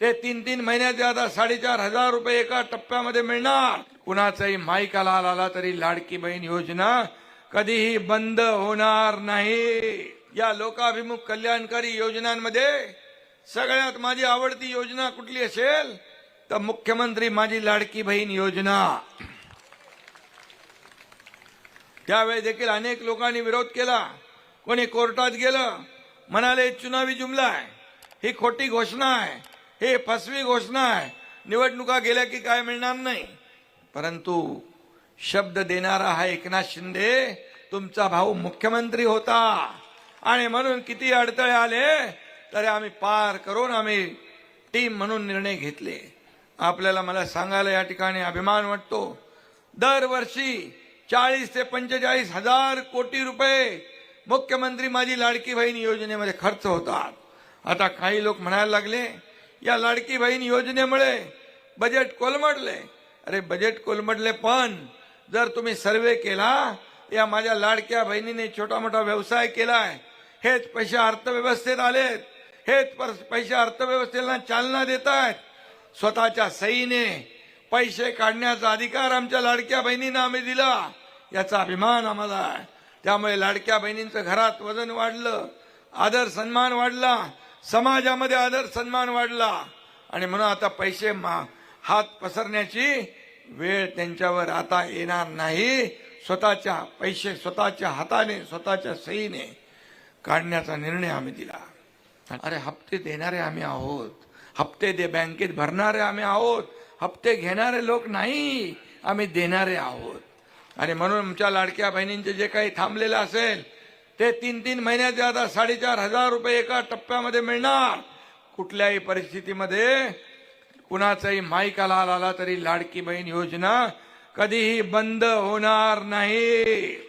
ते तीन तीन महिन्याचे आता साडेचार हजार रुपये एका टप्प्यामध्ये मिळणार. कुणाचाही माईकाला आला तरी लाडकी बहीण योजना कधीही बंद होणार नाही. या लोकाभिमुख कल्याणकारी योजनांमध्ये सगळ्यात माझी आवडती योजना कुठली असेल? तर मुख्यमंत्री माझी लाडकी बहीण योजना. त्यावेळी देखील अनेक लोकांनी विरोध केला. कोणी कोर्टात गेलं म्हणाले चुनावी जुमला आहे. ही खोटी घोषणा आहे. हे फसवी घोषणा आहे. निवडणुका गेल्या की काय मिळणार नाही. परंतु शब्द देणारा हा एकनाथ शिंदे तुमचा भाऊ मुख्यमंत्री होता. आणि म्हणून किती अडथळे आले तरी आम्ही पार करून आम्ही टीम म्हणून निर्णय घेतले. आपल्याला मला सांगायला या ठिकाणी अभिमान वाटतो. दरवर्षी चाळीस ते पंचेचाळीस हजार कोटी रुपये मुख्यमंत्री माझी लाडकी बहीण योजनेमध्ये खर्च होतात. आता काही लोक म्हणायला लागले या लाडकी बहीण योजनेमुळे बजेट कोलमडले. अरे बजेट कोलमडले पण जर तुम्ही सर्वे केला या माझ्या लाडक्या बहिणीने छोटा मोठा व्यवसाय केलाय. हेच पैसे अर्थव्यवस्थेत आलेत. हेच पर- पैसे अर्थव्यवस्थेला चालना देत आहेत स्वतःच्या सहीने पैसे काढण्याचा अधिकार आमच्या लाडक्या बहिणींना आम्ही दिला. याचा अभिमान आम्हाला आहे. त्यामुळे लाडक्या बहिणींचं घरात वजन वाढलं आदर सन्मान वाढला समाजामध्ये आदर सन्मान वाढला. आणि म्हणून आता पैसे मा- हात पसरण्याची वेळ त्यांच्यावर आता येणार नाही. स्वतःच्या पैसे स्वतःच्या हाताने स्वतःच्या सहीने काढण्याचा निर्णय आम्ही दिला. अरे हप्ते देणारे आम्ही आहोत. हप्ते दे बँकेत भरणारे आम्ही आहोत. हप्ते घेणारे लोक नाही आम्ही देणारे आहोत. आणि म्हणून आमच्या लाडक्या बहिणींचे जे काही थांबलेलं असेल ते तीन तीन महिन्याचे आता साडेचार हजार रुपये एका टप्प्यामध्ये मिळणार. कुठल्याही परिस्थितीमध्ये कुणाचाही माईकाला आला तरी लाडकी बहीण योजना कधीही बंद होणार नाही.